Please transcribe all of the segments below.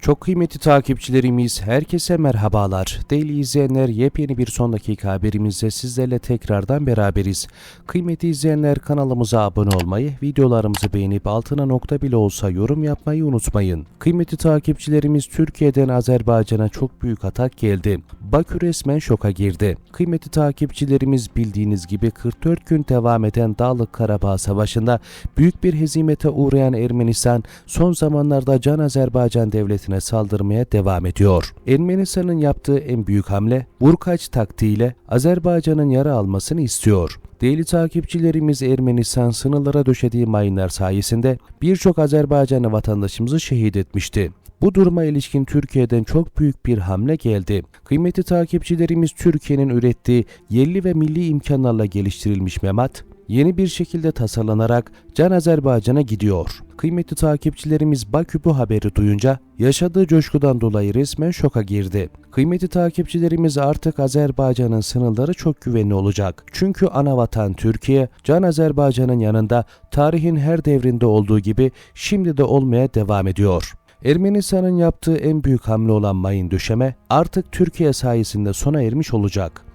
Çok kıymetli takipçilerimiz, herkese merhabalar. Değerli izleyenler, yepyeni bir son dakika haberimizde sizlerle tekrardan beraberiz. Kıymetli izleyenler, kanalımıza abone olmayı, videolarımızı beğenip altına nokta bile olsa yorum yapmayı unutmayın. Kıymetli takipçilerimiz, Türkiye'den Azerbaycan'a çok büyük atak geldi. Bakü resmen şoka girdi. Kıymetli takipçilerimiz bildiğiniz gibi 44 gün devam eden Dağlık Karabağ Savaşı'nda büyük bir hezimete uğrayan Ermenistan son zamanlarda Can Azerbaycan devletine saldırmaya devam ediyor. Ermenistan'ın yaptığı en büyük hamle vurkaç taktiğiyle Azerbaycan'ın yara almasını istiyor. Değerli takipçilerimiz Ermenistan sınırlara döşediği mayınlar sayesinde birçok Azerbaycanlı vatandaşımızı şehit etmişti. Bu duruma ilişkin Türkiye'den çok büyük bir hamle geldi. Kıymetli takipçilerimiz Türkiye'nin ürettiği yerli ve milli imkanlarla geliştirilmiş memat, yeni bir şekilde tasarlanarak Can Azerbaycan'a gidiyor. Kıymetli takipçilerimiz Bakü bu haberi duyunca yaşadığı coşkudan dolayı resmen şoka girdi. Kıymetli takipçilerimiz artık Azerbaycan'ın sınırları çok güvenli olacak. Çünkü ana vatan Türkiye, Can Azerbaycan'ın yanında tarihin her devrinde olduğu gibi şimdi de olmaya devam ediyor. Ermenistan'ın yaptığı en büyük hamle olan mayın döşeme artık Türkiye sayesinde sona ermiş olacak.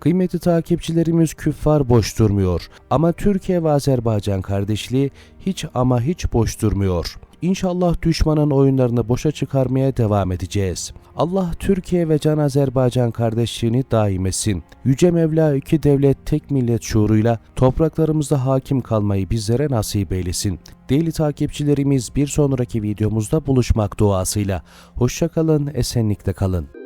Kıymetli takipçilerimiz küffar boş durmuyor ama Türkiye ve Azerbaycan kardeşliği hiç ama hiç boş durmuyor. İnşallah düşmanın oyunlarını boşa çıkarmaya devam edeceğiz. Allah Türkiye ve Can Azerbaycan kardeşliğini daim etsin. Yüce Mevla iki devlet tek millet şuuruyla topraklarımızda hakim kalmayı bizlere nasip eylesin. Değerli takipçilerimiz bir sonraki videomuzda buluşmak duasıyla. Hoşçakalın, esenlikle kalın.